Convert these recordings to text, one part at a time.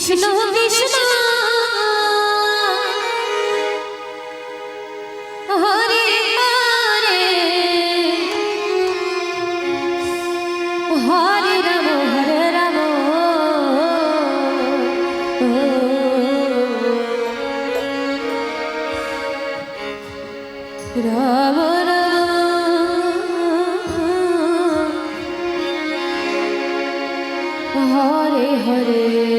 বিষ্ণু বিষ্ণু। হরে হরে। হরে রাম হরে রাম। রাম রাম। হরে হরে।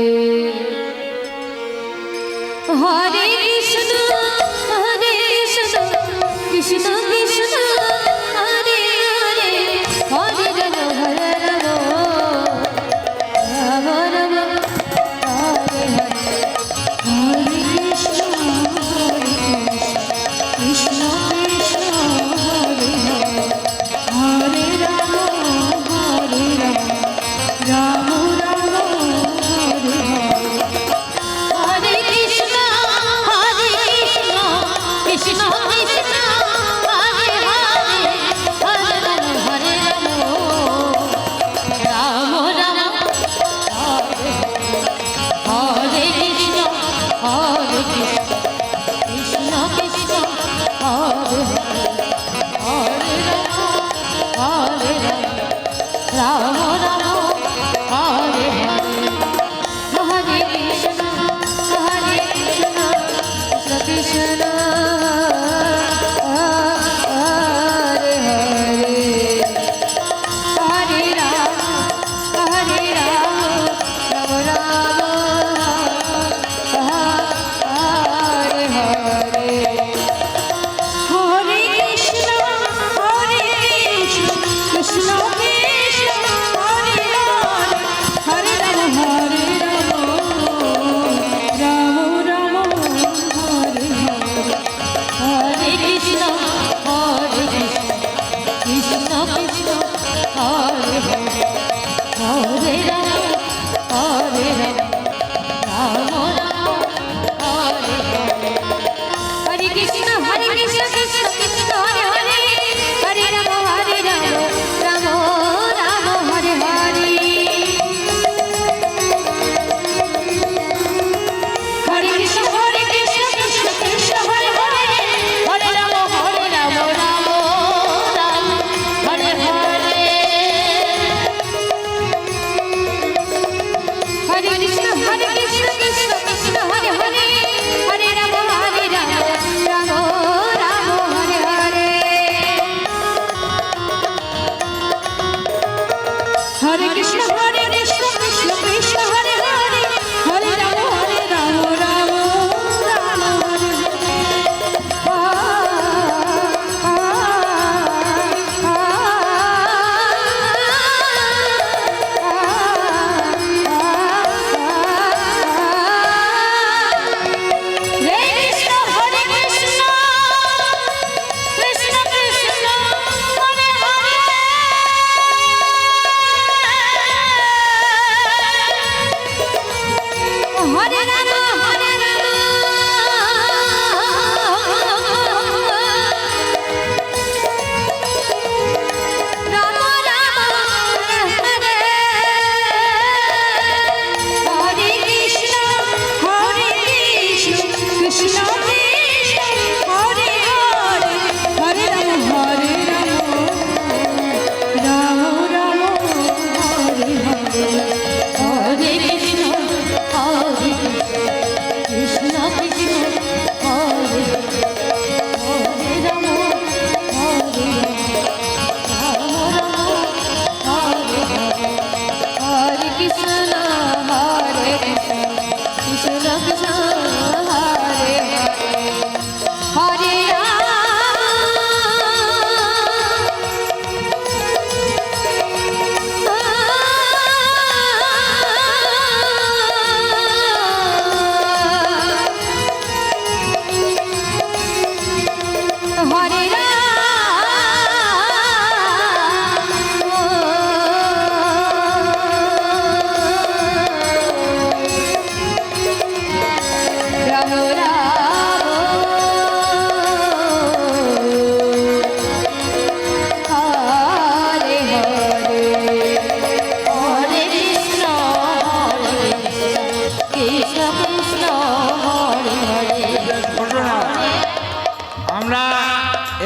ঘরে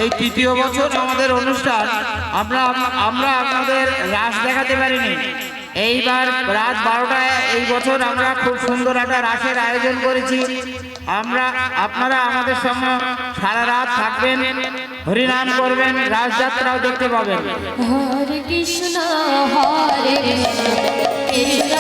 এই তৃতীয় বছর আমাদের অনুষ্ঠান, আমরা আমরা আপনাদের রাস দেখাতে পারিনি। এইবার রাত বারোটায় এই বছর আমরা খুব সুন্দর একটা রাসের আয়োজন করেছি। আমরা আপনারা আমাদের সঙ্গে সারা রাত থাকবেন, হরিনাম করবেন, রাসযাত্রাও দেখতে পাবেন। হরে কৃষ্ণ হরে কৃষ্ণ